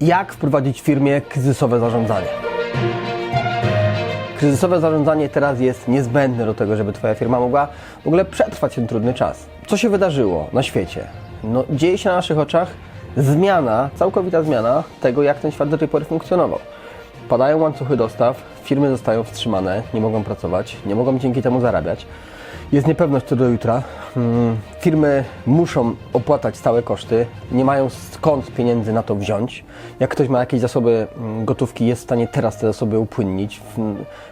Jak wprowadzić w firmie kryzysowe zarządzanie? Kryzysowe zarządzanie teraz jest niezbędne do tego, żeby Twoja firma mogła w ogóle przetrwać ten trudny czas. Co się wydarzyło na świecie? No, dzieje się na naszych oczach zmiana, całkowita zmiana tego, jak ten świat do tej pory funkcjonował. Padają łańcuchy dostaw, firmy zostają wstrzymane, nie mogą pracować, nie mogą dzięki temu zarabiać. Jest niepewność co do jutra. Mm, Firmy muszą opłacać stałe koszty, nie mają skąd pieniędzy na to wziąć. Jak ktoś ma jakieś zasoby mm, gotówki, jest w stanie teraz te zasoby upłynnić,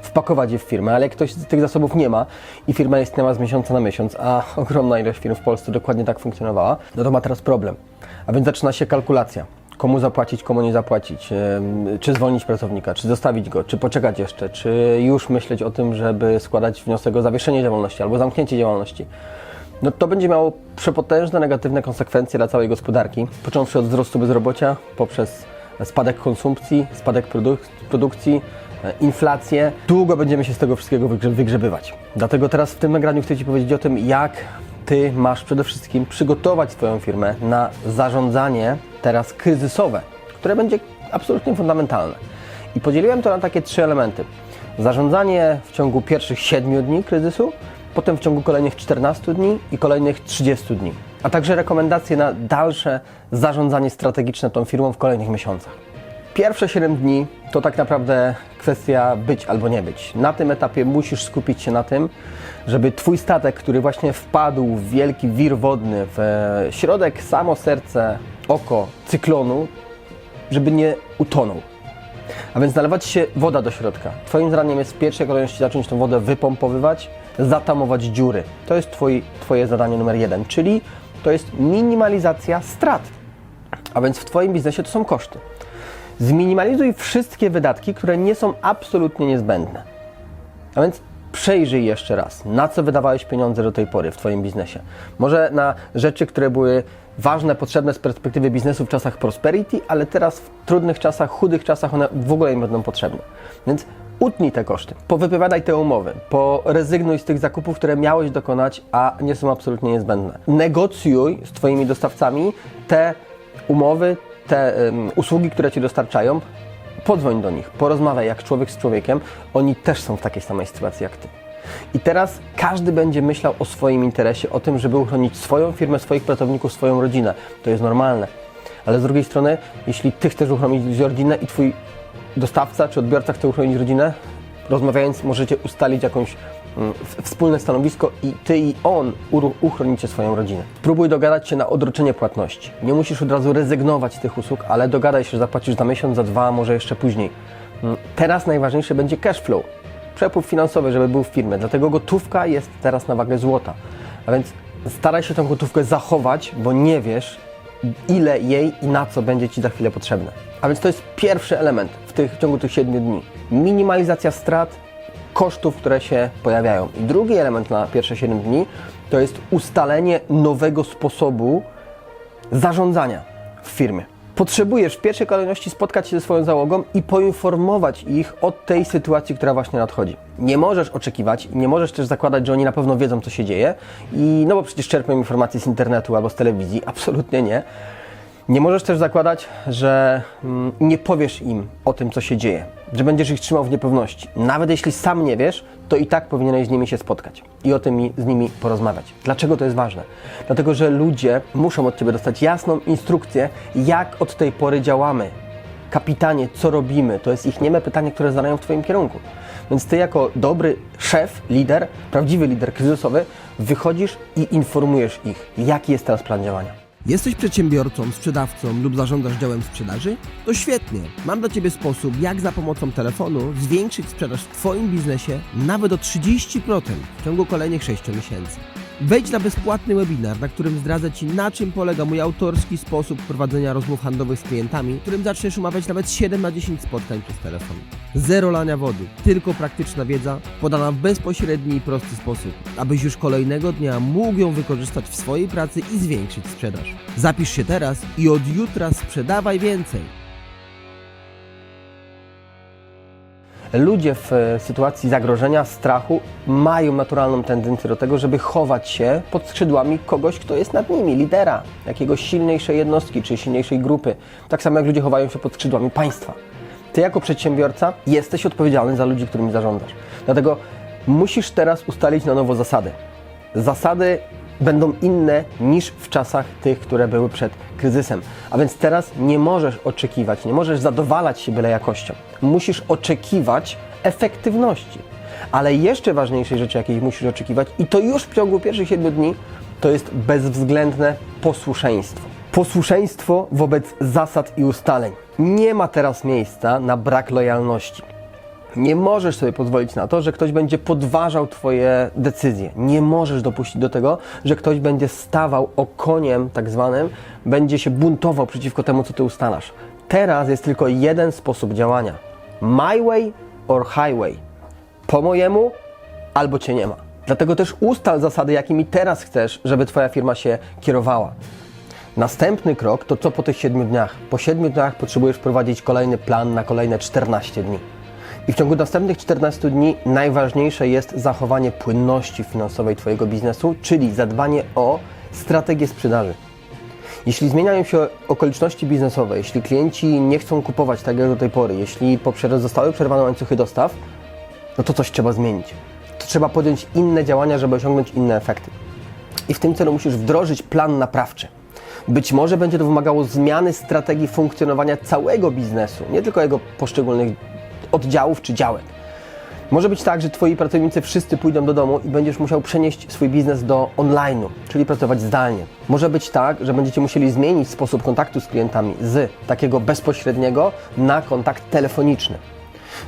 wpakować je w firmę, ale jak ktoś tych zasobów nie ma i firma istniała z miesiąca na miesiąc, a ogromna ilość firm w Polsce dokładnie tak funkcjonowała, no to ma teraz problem. A więc zaczyna się kalkulacja komu zapłacić, komu nie zapłacić, czy zwolnić pracownika, czy zostawić go, czy poczekać jeszcze, czy już myśleć o tym, żeby składać wniosek o zawieszenie działalności albo zamknięcie działalności. No to będzie miało przepotężne negatywne konsekwencje dla całej gospodarki, począwszy od wzrostu bezrobocia, poprzez spadek konsumpcji, spadek produk- produkcji, e, inflację. Długo będziemy się z tego wszystkiego wygrze- wygrzebywać. Dlatego teraz w tym nagraniu chcę Ci powiedzieć o tym, jak Ty masz przede wszystkim przygotować swoją firmę na zarządzanie teraz kryzysowe, które będzie absolutnie fundamentalne. I podzieliłem to na takie trzy elementy. Zarządzanie w ciągu pierwszych 7 dni kryzysu, potem w ciągu kolejnych 14 dni i kolejnych 30 dni. A także rekomendacje na dalsze zarządzanie strategiczne tą firmą w kolejnych miesiącach. Pierwsze 7 dni to tak naprawdę kwestia być albo nie być. Na tym etapie musisz skupić się na tym, żeby Twój statek, który właśnie wpadł w wielki wir wodny, w e, środek, samo serce, oko cyklonu, żeby nie utonął. A więc nalewać się woda do środka. Twoim zadaniem jest w pierwszej kolejności zacząć tą wodę wypompowywać, zatamować dziury. To jest twoi, Twoje zadanie numer jeden, czyli to jest minimalizacja strat. A więc w Twoim biznesie to są koszty. Zminimalizuj wszystkie wydatki, które nie są absolutnie niezbędne. A więc przejrzyj jeszcze raz, na co wydawałeś pieniądze do tej pory w Twoim biznesie. Może na rzeczy, które były ważne, potrzebne z perspektywy biznesu w czasach prosperity, ale teraz w trudnych czasach, chudych czasach one w ogóle nie będą potrzebne. Więc utnij te koszty, powypowiadaj te umowy, porezygnuj z tych zakupów, które miałeś dokonać, a nie są absolutnie niezbędne. Negocjuj z Twoimi dostawcami te umowy, te usługi, które Ci dostarczają, Podzwoń do nich, porozmawiaj jak człowiek z człowiekiem. Oni też są w takiej samej sytuacji jak ty. I teraz każdy będzie myślał o swoim interesie, o tym, żeby uchronić swoją firmę, swoich pracowników, swoją rodzinę. To jest normalne. Ale z drugiej strony, jeśli ty chcesz uchronić rodzinę i twój dostawca czy odbiorca chce uchronić rodzinę, rozmawiając możecie ustalić jakąś wspólne stanowisko i ty i on uchronicie swoją rodzinę. Próbuj dogadać się na odroczenie płatności. Nie musisz od razu rezygnować z tych usług, ale dogadaj się, że zapłacisz za miesiąc, za dwa, może jeszcze później. Mm, Teraz najważniejsze będzie cash flow, przepływ finansowy, żeby był w firmie. Dlatego gotówka jest teraz na wagę złota. A więc staraj się tą gotówkę zachować, bo nie wiesz, ile jej i na co będzie Ci za chwilę potrzebne. A więc to jest pierwszy element w, tych, w ciągu tych 7 dni. Minimalizacja strat, kosztów, które się pojawiają. I drugi element na pierwsze 7 dni to jest ustalenie nowego sposobu zarządzania w firmie. Potrzebujesz w pierwszej kolejności spotkać się ze swoją załogą i poinformować ich o tej sytuacji, która właśnie nadchodzi. Nie możesz oczekiwać, nie możesz też zakładać, że oni na pewno wiedzą, co się dzieje i no bo przecież czerpią informacje z internetu albo z telewizji, absolutnie nie. Nie możesz też zakładać, że mm, nie powiesz im o tym, co się dzieje, że będziesz ich trzymał w niepewności. Nawet jeśli sam nie wiesz, to i tak powinieneś z nimi się spotkać i o tym z nimi porozmawiać. Dlaczego to jest ważne? Dlatego, że ludzie muszą od Ciebie dostać jasną instrukcję, jak od tej pory działamy. Kapitanie, co robimy? To jest ich nieme pytanie, które zadają w Twoim kierunku. Więc Ty jako dobry szef, lider, prawdziwy lider kryzysowy, wychodzisz i informujesz ich, jaki jest teraz plan działania. Jesteś przedsiębiorcą, sprzedawcą lub zarządzasz działem sprzedaży? To świetnie. Mam dla Ciebie sposób, jak za pomocą telefonu zwiększyć sprzedaż w Twoim biznesie nawet o 30% w ciągu kolejnych 6 miesięcy. Wejdź na bezpłatny webinar, na którym zdradzę Ci, na czym polega mój autorski sposób prowadzenia rozmów handlowych z klientami, którym zaczniesz umawiać nawet 7 na 10 spotkań przez telefon. Zero lania wody, tylko praktyczna wiedza, podana w bezpośredni i prosty sposób, abyś już kolejnego dnia mógł ją wykorzystać w swojej pracy i zwiększyć sprzedaż. Zapisz się teraz i od jutra sprzedawaj więcej. Ludzie w e, sytuacji zagrożenia, strachu mają naturalną tendencję do tego, żeby chować się pod skrzydłami kogoś, kto jest nad nimi, lidera, jakiegoś silniejszej jednostki czy silniejszej grupy. Tak samo jak ludzie chowają się pod skrzydłami państwa. Ty jako przedsiębiorca jesteś odpowiedzialny za ludzi, którymi zarządzasz. Dlatego musisz teraz ustalić na nowo zasady. Zasady będą inne niż w czasach tych, które były przed kryzysem. A więc teraz nie możesz oczekiwać, nie możesz zadowalać się byle jakością. Musisz oczekiwać efektywności. Ale jeszcze ważniejszej rzeczy, jakiej musisz oczekiwać, i to już w ciągu pierwszych 7 dni, to jest bezwzględne posłuszeństwo. Posłuszeństwo wobec zasad i ustaleń. Nie ma teraz miejsca na brak lojalności. Nie możesz sobie pozwolić na to, że ktoś będzie podważał Twoje decyzje. Nie możesz dopuścić do tego, że ktoś będzie stawał okoniem, tak zwanym, będzie się buntował przeciwko temu, co Ty ustalasz. Teraz jest tylko jeden sposób działania: my way or highway. Po mojemu albo Cię nie ma. Dlatego też ustal zasady, jakimi teraz chcesz, żeby Twoja firma się kierowała. Następny krok to co po tych 7 dniach? Po 7 dniach potrzebujesz wprowadzić kolejny plan na kolejne 14 dni. I w ciągu następnych 14 dni najważniejsze jest zachowanie płynności finansowej Twojego biznesu, czyli zadbanie o strategię sprzedaży. Jeśli zmieniają się okoliczności biznesowe, jeśli klienci nie chcą kupować tak jak do tej pory, jeśli zostały przerwane łańcuchy dostaw, no to coś trzeba zmienić. To trzeba podjąć inne działania, żeby osiągnąć inne efekty. I w tym celu musisz wdrożyć plan naprawczy. Być może będzie to wymagało zmiany strategii funkcjonowania całego biznesu, nie tylko jego poszczególnych oddziałów czy działek. Może być tak, że Twoi pracownicy wszyscy pójdą do domu i będziesz musiał przenieść swój biznes do online'u, czyli pracować zdalnie. Może być tak, że będziecie musieli zmienić sposób kontaktu z klientami z takiego bezpośredniego na kontakt telefoniczny.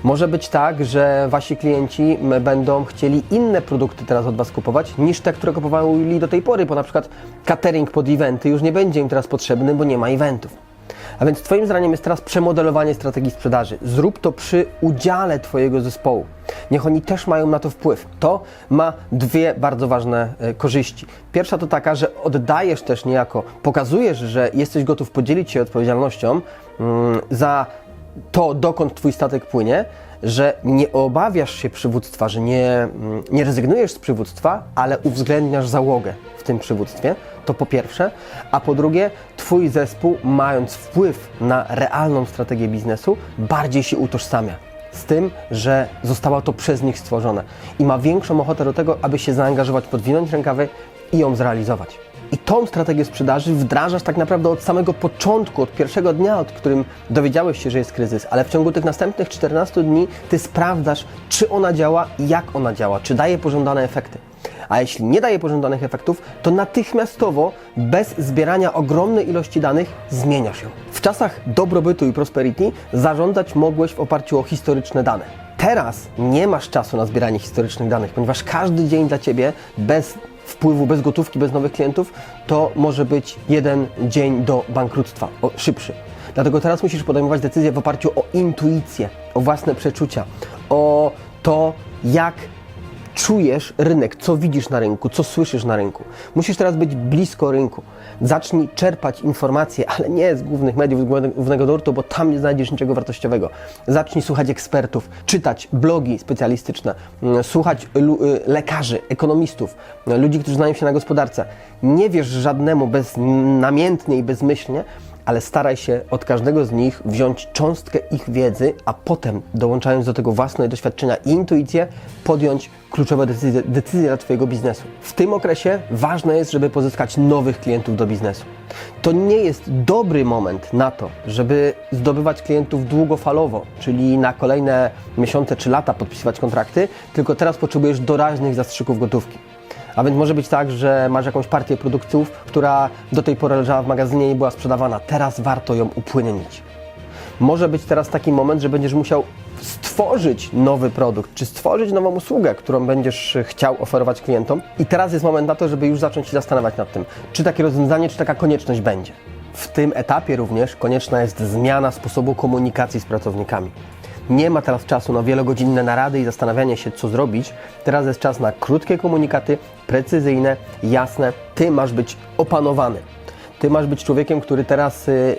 Może być tak, że Wasi klienci będą chcieli inne produkty teraz od Was kupować niż te, które kupowali do tej pory, bo na przykład catering pod eventy już nie będzie im teraz potrzebny, bo nie ma eventów. A więc Twoim zdaniem jest teraz przemodelowanie strategii sprzedaży. Zrób to przy udziale Twojego zespołu. Niech oni też mają na to wpływ. To ma dwie bardzo ważne e, korzyści. Pierwsza to taka, że oddajesz też niejako, pokazujesz, że jesteś gotów podzielić się odpowiedzialnością mm, za to, dokąd Twój statek płynie, że nie obawiasz się przywództwa, że nie, mm, nie rezygnujesz z przywództwa, ale uwzględniasz załogę w tym przywództwie. To po pierwsze. A po drugie, Twój zespół, mając wpływ na realną strategię biznesu, bardziej się utożsamia z tym, że zostało to przez nich stworzone i ma większą ochotę do tego, aby się zaangażować, podwinąć rękawy i ją zrealizować. I tą strategię sprzedaży wdrażasz tak naprawdę od samego początku, od pierwszego dnia, od którym dowiedziałeś się, że jest kryzys, ale w ciągu tych następnych 14 dni ty sprawdzasz, czy ona działa i jak ona działa, czy daje pożądane efekty. A jeśli nie daje pożądanych efektów, to natychmiastowo, bez zbierania ogromnej ilości danych, zmieniasz ją. W czasach dobrobytu i prosperity zarządzać mogłeś w oparciu o historyczne dane. Teraz nie masz czasu na zbieranie historycznych danych, ponieważ każdy dzień dla Ciebie bez wpływu, bez gotówki, bez nowych klientów, to może być jeden dzień do bankructwa, o, szybszy. Dlatego teraz musisz podejmować decyzje w oparciu o intuicję, o własne przeczucia, o to, jak czujesz rynek, co widzisz na rynku, co słyszysz na rynku. Musisz teraz być blisko rynku. Zacznij czerpać informacje, ale nie z głównych mediów, z głównego nurtu, bo tam nie znajdziesz niczego wartościowego. Zacznij słuchać ekspertów, czytać blogi specjalistyczne, mm, słuchać y, lekarzy, ekonomistów, ludzi, którzy znają się na gospodarce. Nie wierz żadnemu beznamiętnie i bezmyślnie, ale staraj się od każdego z nich wziąć cząstkę ich wiedzy, a potem, dołączając do tego własne doświadczenia i intuicję, podjąć kluczowe decyzje, decyzje dla Twojego biznesu. W tym okresie ważne jest, żeby pozyskać nowych klientów do biznesu. To nie jest dobry moment na to, żeby zdobywać klientów długofalowo, czyli na kolejne miesiące czy lata podpisywać kontrakty, tylko teraz potrzebujesz doraźnych zastrzyków gotówki. A więc może być tak, że masz jakąś partię produktów, która do tej pory leżała w magazynie i była sprzedawana. Teraz warto ją upłynnić. Może być teraz taki moment, że będziesz musiał stworzyć nowy produkt, czy stworzyć nową usługę, którą będziesz chciał oferować klientom. I teraz jest moment na to, żeby już zacząć się zastanawiać nad tym, czy takie rozwiązanie, czy taka konieczność będzie. W tym etapie również konieczna jest zmiana sposobu komunikacji z pracownikami. Nie ma teraz czasu na wielogodzinne narady i zastanawianie się, co zrobić. Teraz jest czas na krótkie komunikaty, precyzyjne, jasne. Ty masz być opanowany. Ty masz być człowiekiem, który teraz y,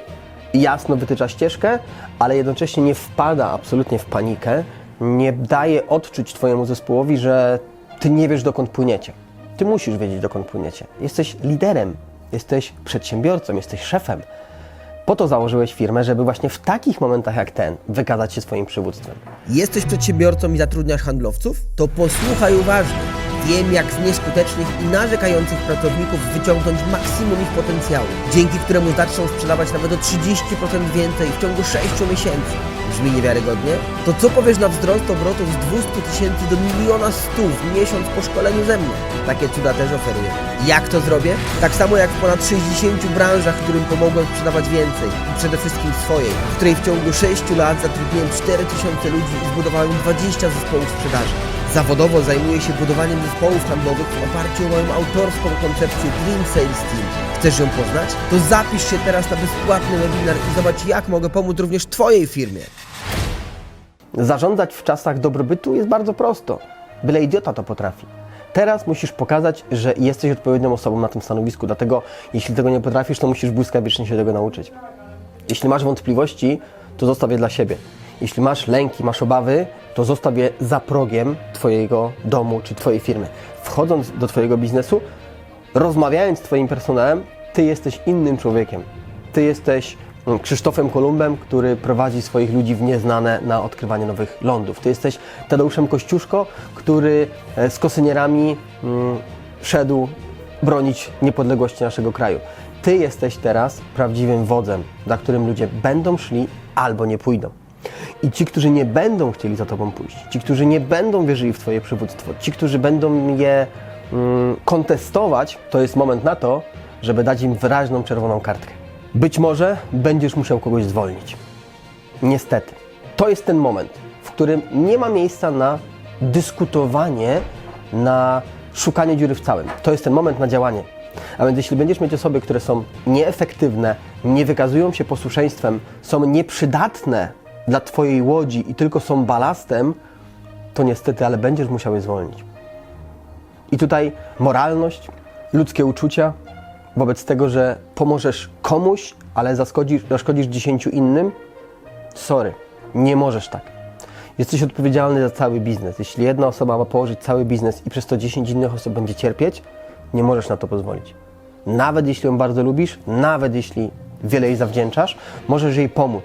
jasno wytycza ścieżkę, ale jednocześnie nie wpada absolutnie w panikę, nie daje odczuć Twojemu zespołowi, że Ty nie wiesz, dokąd płyniecie. Ty musisz wiedzieć, dokąd płyniecie. Jesteś liderem, jesteś przedsiębiorcą, jesteś szefem. Po to założyłeś firmę, żeby właśnie w takich momentach jak ten wykazać się swoim przywództwem. Jesteś przedsiębiorcą i zatrudniasz handlowców? To posłuchaj uważnie. Wiem, jak z nieskutecznych i narzekających pracowników wyciągnąć maksimum ich potencjału, dzięki któremu zaczną sprzedawać nawet o 30% więcej w ciągu 6 miesięcy. Brzmi niewiarygodnie? To co powiesz na wzrost obrotów z 200 tysięcy do miliona stu w miesiąc po szkoleniu ze mną? Takie cuda też oferuję. Jak to zrobię? Tak samo jak w ponad 60 branżach, którym pomogłem sprzedawać więcej i przede wszystkim swojej, w której w ciągu 6 lat zatrudniłem 4000 ludzi i zbudowałem 20 zespołów sprzedaży. Zawodowo zajmuję się budowaniem zespołów handlowych w oparciu o moją autorską koncepcję Dream Sales Team. Chcesz ją poznać? To zapisz się teraz na bezpłatny webinar i zobacz, jak mogę pomóc również Twojej firmie. Zarządzać w czasach dobrobytu jest bardzo prosto. Byle idiota to potrafi. Teraz musisz pokazać, że jesteś odpowiednią osobą na tym stanowisku, dlatego jeśli tego nie potrafisz, to musisz błyskawicznie się tego nauczyć. Jeśli masz wątpliwości, to zostaw je dla siebie. Jeśli masz lęki, masz obawy, to zostaw je za progiem Twojego domu czy Twojej firmy. Wchodząc do Twojego biznesu, rozmawiając z Twoim personelem, Ty jesteś innym człowiekiem. Ty jesteś mm, Krzysztofem Kolumbem, który prowadzi swoich ludzi w nieznane na odkrywanie nowych lądów. Ty jesteś Tadeuszem Kościuszko, który e, z kosynierami mm, szedł bronić niepodległości naszego kraju. Ty jesteś teraz prawdziwym wodzem, za którym ludzie będą szli albo nie pójdą. I ci, którzy nie będą chcieli za Tobą pójść, ci, którzy nie będą wierzyli w Twoje przywództwo, ci, którzy będą je mm, kontestować, to jest moment na to, żeby dać im wyraźną czerwoną kartkę. Być może będziesz musiał kogoś zwolnić. Niestety. To jest ten moment, w którym nie ma miejsca na dyskutowanie, na szukanie dziury w całym. To jest ten moment na działanie. A więc jeśli będziesz mieć osoby, które są nieefektywne, nie wykazują się posłuszeństwem, są nieprzydatne dla Twojej łodzi i tylko są balastem, to niestety, ale będziesz musiał je zwolnić. I tutaj moralność, ludzkie uczucia wobec tego, że pomożesz komuś, ale zaszkodzisz, zaszkodzisz dziesięciu innym, sorry, nie możesz tak. Jesteś odpowiedzialny za cały biznes. Jeśli jedna osoba ma położyć cały biznes i przez to 10 innych osób będzie cierpieć, nie możesz na to pozwolić. Nawet jeśli ją bardzo lubisz, nawet jeśli wiele jej zawdzięczasz, możesz jej pomóc.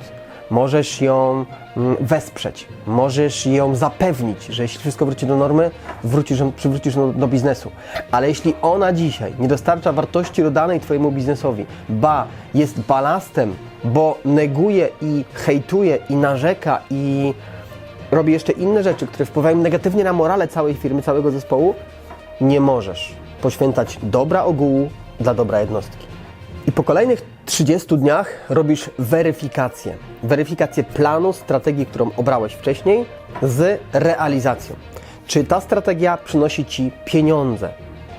Możesz ją mm, wesprzeć, możesz ją zapewnić, że jeśli wszystko wróci do normy, wrócisz, przywrócisz do, do biznesu. Ale jeśli ona dzisiaj nie dostarcza wartości dodanej Twojemu biznesowi, ba, jest balastem, bo neguje i hejtuje i narzeka i robi jeszcze inne rzeczy, które wpływają negatywnie na morale całej firmy, całego zespołu, nie możesz poświęcać dobra ogółu dla dobra jednostki. I po kolejnych 30 dniach robisz weryfikację. Weryfikację planu, strategii, którą obrałeś wcześniej, z realizacją. Czy ta strategia przynosi Ci pieniądze?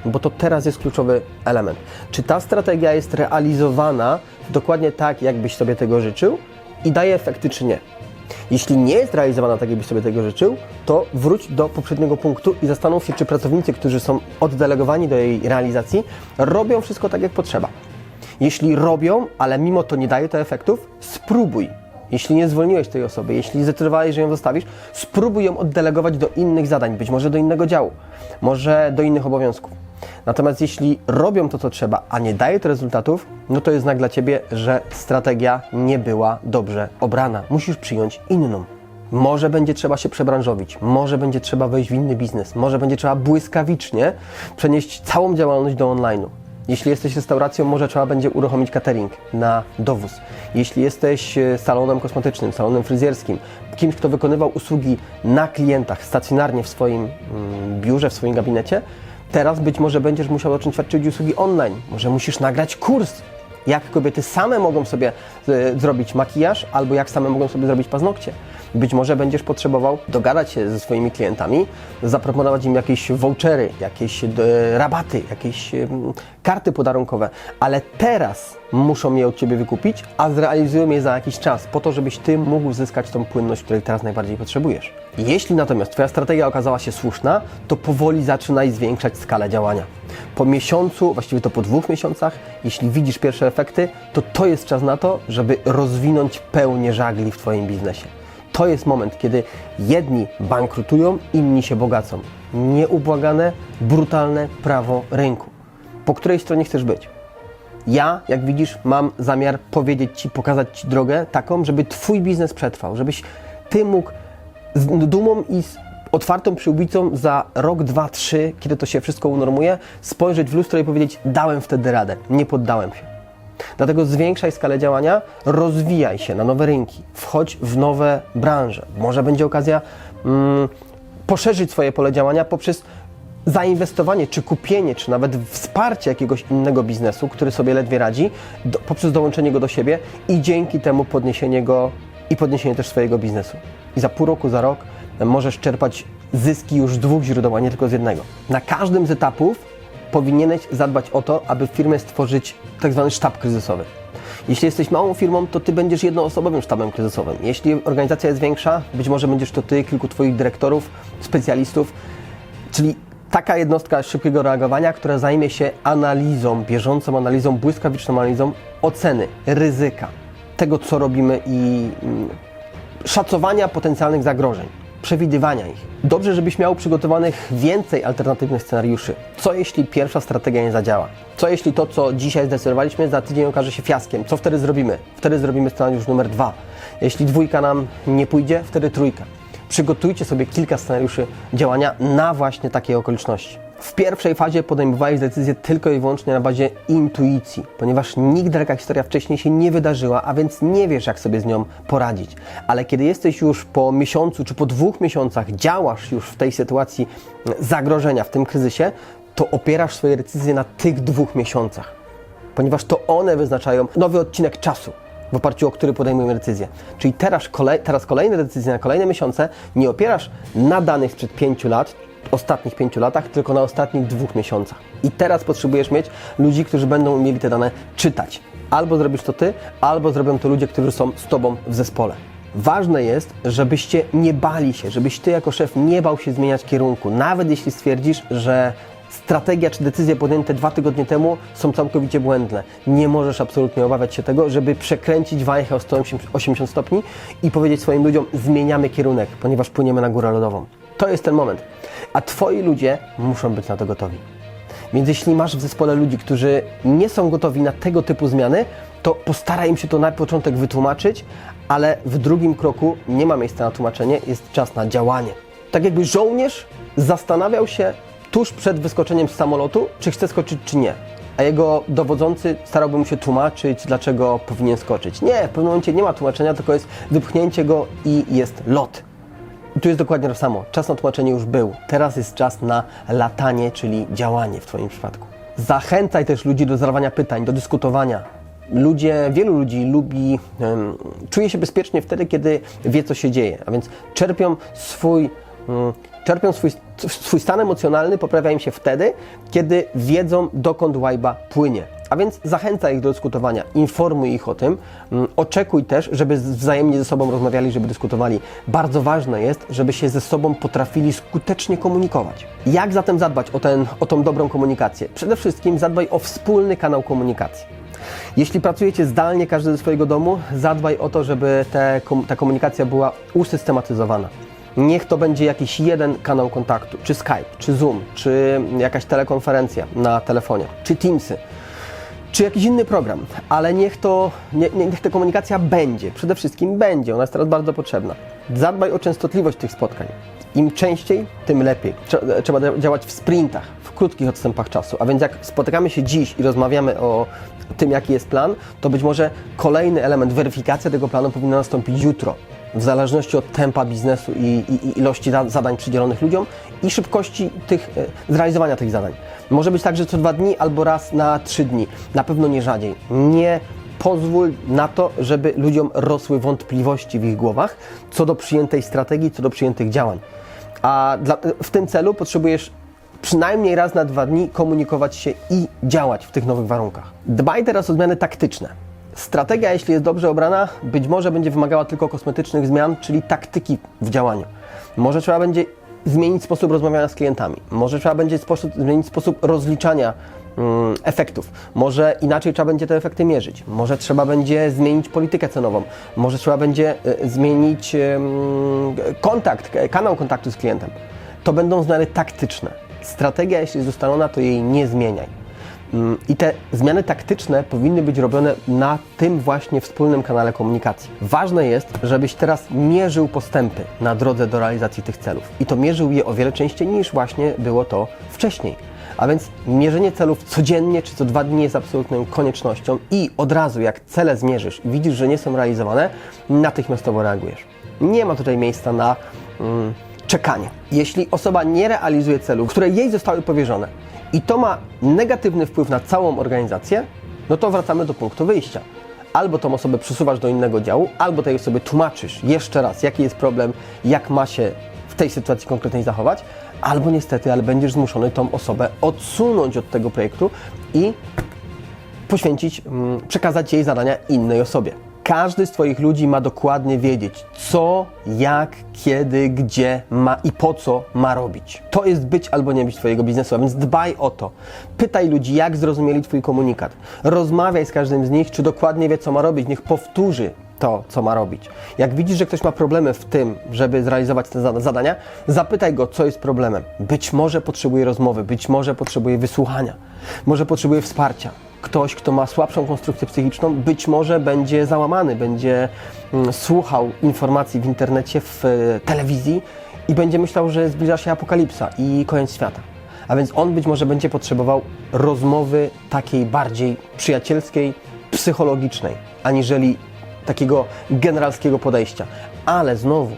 Bo to teraz jest kluczowy element. Czy ta strategia jest realizowana dokładnie tak, jakbyś sobie tego życzył i daje efekty, czy nie? Jeśli nie jest realizowana tak, jakbyś sobie tego życzył, to wróć do poprzedniego punktu i zastanów się, czy pracownicy, którzy są oddelegowani do jej realizacji, robią wszystko tak, jak potrzeba. Jeśli robią, ale mimo to nie daje to efektów, spróbuj. Jeśli nie zwolniłeś tej osoby, jeśli zdecydowałeś, że ją zostawisz, spróbuj ją oddelegować do innych zadań, być może do innego działu, może do innych obowiązków. Natomiast jeśli robią to, co trzeba, a nie daje to rezultatów, no to jest znak dla Ciebie, że strategia nie była dobrze obrana. Musisz przyjąć inną. Może będzie trzeba się przebranżowić, może będzie trzeba wejść w inny biznes, może będzie trzeba błyskawicznie przenieść całą działalność do online'u. Jeśli jesteś restauracją, może trzeba będzie uruchomić catering na dowóz. Jeśli jesteś e, salonem kosmetycznym, salonem fryzjerskim, kimś, kto wykonywał usługi na klientach stacjonarnie w swoim mm, biurze, w swoim gabinecie, teraz być może będziesz musiał zacząć świadczyć usługi online. Może musisz nagrać kurs, jak kobiety same mogą sobie e, zrobić makijaż, albo jak same mogą sobie zrobić paznokcie. Być może będziesz potrzebował dogadać się ze swoimi klientami, zaproponować im jakieś vouchery, jakieś e, rabaty, jakieś em, karty podarunkowe, ale teraz muszą je od Ciebie wykupić, a zrealizują je za jakiś czas, po to, żebyś Ty mógł zyskać tą płynność, której teraz najbardziej potrzebujesz. Jeśli natomiast Twoja strategia okazała się słuszna, to powoli zaczynaj zwiększać skalę działania. Po miesiącu, właściwie to po dwóch miesiącach, jeśli widzisz pierwsze efekty, to to jest czas na to, żeby rozwinąć pełnię żagli w Twoim biznesie. To jest moment, kiedy jedni bankrutują, inni się bogacą. Nieubłagane, brutalne prawo rynku. Po której stronie chcesz być? Ja, jak widzisz, mam zamiar powiedzieć Ci, pokazać Ci drogę taką, żeby Twój biznes przetrwał, żebyś Ty mógł z dumą i z otwartą przyłbicą za rok, dwa, trzy, kiedy to się wszystko unormuje, spojrzeć w lustro i powiedzieć: Dałem wtedy radę, nie poddałem się. Dlatego zwiększaj skalę działania, rozwijaj się na nowe rynki, wchodź w nowe branże. Może będzie okazja mm, poszerzyć swoje pole działania poprzez zainwestowanie, czy kupienie, czy nawet wsparcie jakiegoś innego biznesu, który sobie ledwie radzi, do, poprzez dołączenie go do siebie i dzięki temu podniesienie go i podniesienie też swojego biznesu. I za pół roku, za rok możesz czerpać zyski już z dwóch źródeł, a nie tylko z jednego. Na każdym z etapów powinieneś zadbać o to, aby w firmie stworzyć tak zwany sztab kryzysowy. Jeśli jesteś małą firmą, to ty będziesz jednoosobowym sztabem kryzysowym. Jeśli organizacja jest większa, być może będziesz to ty, kilku twoich dyrektorów, specjalistów, czyli taka jednostka szybkiego reagowania, która zajmie się analizą, bieżącą analizą, błyskawiczną analizą oceny ryzyka, tego co robimy i mm, szacowania potencjalnych zagrożeń, przewidywania ich. Dobrze, żebyś miał przygotowanych więcej alternatywnych scenariuszy. Co jeśli pierwsza strategia nie zadziała? Co jeśli to, co dzisiaj zdecydowaliśmy, za tydzień okaże się fiaskiem? Co wtedy zrobimy? Wtedy zrobimy scenariusz numer dwa. Jeśli dwójka nam nie pójdzie, wtedy trójka. Przygotujcie sobie kilka scenariuszy działania na właśnie takie okoliczności. W pierwszej fazie podejmowałeś decyzje tylko i wyłącznie na bazie intuicji, ponieważ nigdy taka historia wcześniej się nie wydarzyła, a więc nie wiesz, jak sobie z nią poradzić. Ale kiedy jesteś już po miesiącu czy po dwóch miesiącach, działasz już w tej sytuacji zagrożenia, w tym kryzysie, to opierasz swoje decyzje na tych dwóch miesiącach, ponieważ to one wyznaczają nowy odcinek czasu w oparciu o który podejmujemy decyzje. Czyli teraz, kolej, teraz kolejne decyzje na kolejne miesiące nie opierasz na danych sprzed pięciu lat, ostatnich pięciu latach, tylko na ostatnich dwóch miesiącach. I teraz potrzebujesz mieć ludzi, którzy będą umieli te dane czytać. Albo zrobisz to ty, albo zrobią to ludzie, którzy są z tobą w zespole. Ważne jest, żebyście nie bali się, żebyś ty jako szef nie bał się zmieniać kierunku, nawet jeśli stwierdzisz, że strategia czy decyzje podjęte dwa tygodnie temu są całkowicie błędne. Nie możesz absolutnie obawiać się tego, żeby przekręcić wajchę o 180 stopni i powiedzieć swoim ludziom, zmieniamy kierunek, ponieważ płyniemy na górę lodową. To jest ten moment. A twoi ludzie muszą być na to gotowi. Więc jeśli masz w zespole ludzi, którzy nie są gotowi na tego typu zmiany, to postaraj im się to na początek wytłumaczyć, ale w drugim kroku nie ma miejsca na tłumaczenie, jest czas na działanie. Tak jakby żołnierz zastanawiał się tuż przed wyskoczeniem z samolotu, czy chce skoczyć, czy nie. A jego dowodzący starałby mu się tłumaczyć, dlaczego powinien skoczyć. Nie, w pewnym momencie nie ma tłumaczenia, tylko jest wypchnięcie go i jest lot. Tu jest dokładnie to samo. Czas na tłumaczenie już był. Teraz jest czas na latanie, czyli działanie w Twoim przypadku. Zachęcaj też ludzi do zadawania pytań, do dyskutowania. Ludzie, wielu ludzi lubi, um, czuje się bezpiecznie wtedy, kiedy wie, co się dzieje, a więc czerpią swój, um, czerpią swój, swój stan emocjonalny, poprawia im się wtedy, kiedy wiedzą, dokąd łajba płynie. A więc zachęcaj ich do dyskutowania, informuj ich o tym, mm, oczekuj też, żeby wzajemnie ze sobą rozmawiali, żeby dyskutowali. Bardzo ważne jest, żeby się ze sobą potrafili skutecznie komunikować. Jak zatem zadbać o, ten, o tą dobrą komunikację? Przede wszystkim zadbaj o wspólny kanał komunikacji. Jeśli pracujecie zdalnie, każdy ze swojego domu, zadbaj o to, żeby te, ta komunikacja była usystematyzowana. Niech to będzie jakiś jeden kanał kontaktu, czy Skype, czy Zoom, czy jakaś telekonferencja na telefonie, czy Teamsy czy jakiś inny program, ale niech to, nie, nie- niech ta komunikacja będzie, przede wszystkim będzie, ona jest teraz bardzo potrzebna. Zadbaj o częstotliwość tych spotkań. Im częściej, tym lepiej. Trze- Trzeba działać w sprintach, w krótkich odstępach czasu. A więc jak spotykamy się dziś i rozmawiamy o tym, jaki jest plan, to być może kolejny element, weryfikacja tego planu powinna nastąpić jutro. W zależności od tempa biznesu i, i, i ilości za- zadań przydzielonych ludziom i szybkości tych, e, zrealizowania tych zadań. Może być tak, że co dwa dni albo raz na trzy dni. Na pewno nie rzadziej. Nie pozwól na to, żeby ludziom rosły wątpliwości w ich głowach co do przyjętej strategii, co do przyjętych działań. A dla, w tym celu potrzebujesz przynajmniej raz na dwa dni komunikować się i działać w tych nowych warunkach. Dbaj teraz o zmiany taktyczne. Strategia, jeśli jest dobrze obrana, być może będzie wymagała tylko kosmetycznych zmian, czyli taktyki w działaniu. Może trzeba będzie zmienić sposób rozmawiania z klientami. Może trzeba będzie sposób, zmienić sposób rozliczania mm, efektów. Może inaczej trzeba będzie te efekty mierzyć. Może trzeba będzie zmienić politykę cenową. Może trzeba będzie e, zmienić em, kontakt, kanał kontaktu z klientem. To będą zmiany taktyczne. Strategia, jeśli jest ustalona, to jej nie zmieniaj. Mm, I te zmiany taktyczne powinny być robione na tym właśnie wspólnym kanale komunikacji. Ważne jest, żebyś teraz mierzył postępy na drodze do realizacji tych celów. I to mierzył je o wiele częściej niż właśnie było to wcześniej. A więc mierzenie celów codziennie czy co dwa dni jest absolutną koniecznością i od razu jak cele zmierzysz widzisz, że nie są realizowane, natychmiastowo reagujesz. Nie ma tutaj miejsca na mm, czekanie. Jeśli osoba nie realizuje celów, które jej zostały powierzone i to ma negatywny wpływ na całą organizację, no to wracamy do punktu wyjścia. Albo tą osobę przesuwasz do innego działu, albo tej osobie tłumaczysz jeszcze raz, jaki jest problem, jak ma się w tej sytuacji konkretnej zachować, albo niestety, ale będziesz zmuszony tą osobę odsunąć od tego projektu i poświęcić, mm, przekazać jej zadania innej osobie. Każdy z Twoich ludzi ma dokładnie wiedzieć, co, jak, kiedy, gdzie ma i po co ma robić. To jest być albo nie być Twojego biznesu, a więc dbaj o to. Pytaj ludzi, jak zrozumieli Twój komunikat. Rozmawiaj z każdym z nich, czy dokładnie wie, co ma robić. Niech powtórzy to, co ma robić. Jak widzisz, że ktoś ma problemy w tym, żeby zrealizować te zada- zadania, zapytaj go, co jest problemem. Być może potrzebuje rozmowy, być może potrzebuje wysłuchania, może potrzebuje wsparcia. Ktoś, kto ma słabszą konstrukcję psychiczną, być może będzie załamany, będzie mm, słuchał informacji w internecie, w e, telewizji i będzie myślał, że zbliża się apokalipsa i koniec świata. A więc on być może będzie potrzebował rozmowy takiej bardziej przyjacielskiej, psychologicznej, aniżeli takiego generalskiego podejścia. Ale znowu,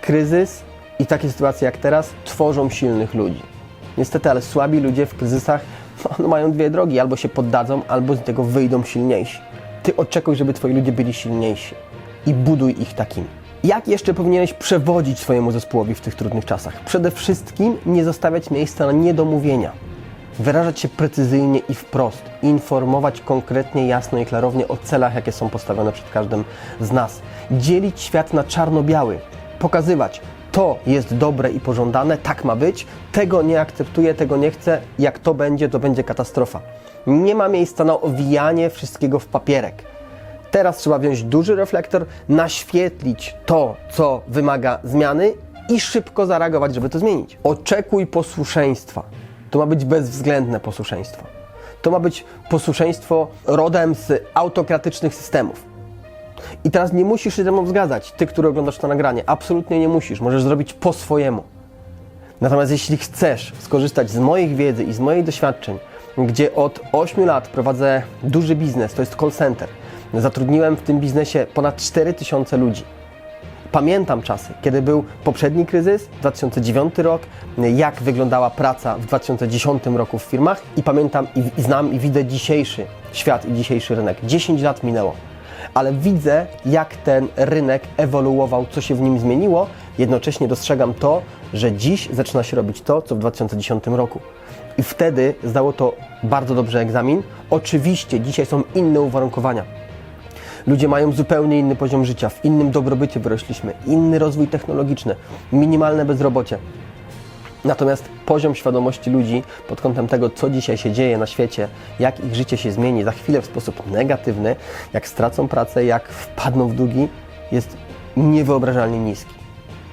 kryzys i takie sytuacje jak teraz tworzą silnych ludzi. Niestety, ale słabi ludzie w kryzysach no, mają dwie drogi: albo się poddadzą, albo z tego wyjdą silniejsi. Ty oczekuj, żeby twoi ludzie byli silniejsi i buduj ich takimi. Jak jeszcze powinieneś przewodzić swojemu zespołowi w tych trudnych czasach? Przede wszystkim nie zostawiać miejsca na niedomówienia. Wyrażać się precyzyjnie i wprost, informować konkretnie, jasno i klarownie o celach, jakie są postawione przed każdym z nas. Dzielić świat na czarno-biały, pokazywać, to jest dobre i pożądane, tak ma być, tego nie akceptuję, tego nie chcę, jak to będzie, to będzie katastrofa. Nie ma miejsca na owijanie wszystkiego w papierek. Teraz trzeba wziąć duży reflektor, naświetlić to, co wymaga zmiany i szybko zareagować, żeby to zmienić. Oczekuj posłuszeństwa. To ma być bezwzględne posłuszeństwo. To ma być posłuszeństwo rodem z autokratycznych systemów. I teraz nie musisz się ze mną zgadzać, ty, który oglądasz to nagranie. Absolutnie nie musisz. Możesz zrobić po swojemu. Natomiast jeśli chcesz skorzystać z moich wiedzy i z moich doświadczeń, gdzie od 8 lat prowadzę duży biznes, to jest call center. Zatrudniłem w tym biznesie ponad 4000 ludzi. Pamiętam czasy, kiedy był poprzedni kryzys, 2009 rok, jak wyglądała praca w 2010 roku w firmach i pamiętam i, i znam i widzę dzisiejszy świat i dzisiejszy rynek. 10 lat minęło, ale widzę, jak ten rynek ewoluował, co się w nim zmieniło. Jednocześnie dostrzegam to, że dziś zaczyna się robić to, co w 2010 roku. I wtedy zdało to bardzo dobrze egzamin. Oczywiście dzisiaj są inne uwarunkowania. Ludzie mają zupełnie inny poziom życia, w innym dobrobycie wyrośliśmy, inny rozwój technologiczny, minimalne bezrobocie. Natomiast poziom świadomości ludzi pod kątem tego, co dzisiaj się dzieje na świecie, jak ich życie się zmieni za chwilę w sposób negatywny, jak stracą pracę, jak wpadną w długi, jest niewyobrażalnie niski.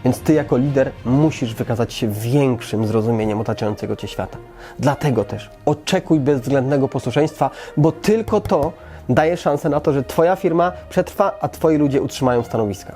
Więc ty jako lider musisz wykazać się większym zrozumieniem otaczającego cię świata. Dlatego też oczekuj bezwzględnego posłuszeństwa, bo tylko to daje szansę na to, że Twoja firma przetrwa, a Twoi ludzie utrzymają stanowiska.